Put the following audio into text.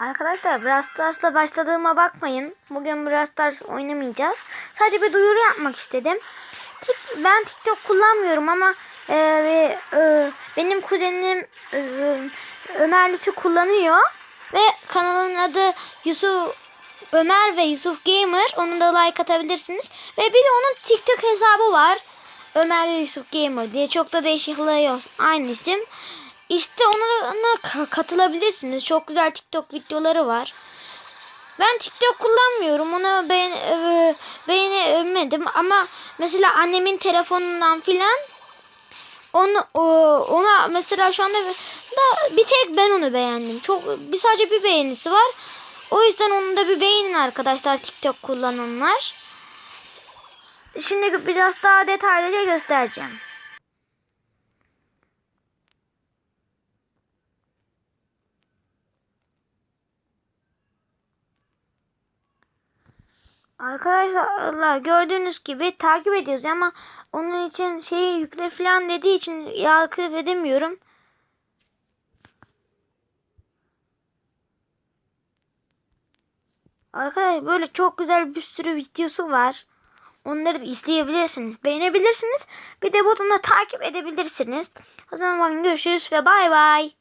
Arkadaşlar Brawl Stars'la başladığıma bakmayın. Bugün Brawl Stars oynamayacağız. Sadece bir duyuru yapmak istedim. Tik- Ben TikTok kullanmıyorum ama e, e, benim kuzenim e, Ömer Lütfü kullanıyor. Ve kanalın adı Yusuf Ömer ve Yusuf Gamer. Onu da like atabilirsiniz. Ve bir de onun TikTok hesabı var. Ömer ve Yusuf Gamer diye. Çok da değişikliği yok. Aynı isim. İşte ona, ona ka- katılabilirsiniz. Çok güzel TikTok videoları var. Ben TikTok kullanmıyorum. Onu beğen e, ama mesela annemin telefonundan filan onu ona mesela şu anda da bir tek ben onu beğendim. Çok bir sadece bir beğenisi var. O yüzden onu da bir beğenin arkadaşlar TikTok kullananlar. Şimdi biraz daha detaylıca göstereceğim. Arkadaşlar gördüğünüz gibi takip ediyoruz ama onun için şeyi yükle falan dediği için takip edemiyorum. Arkadaşlar böyle çok güzel bir sürü videosu var. Onları da izleyebilirsiniz, beğenebilirsiniz. Bir de da takip edebilirsiniz. O zaman görüşürüz ve bay bay.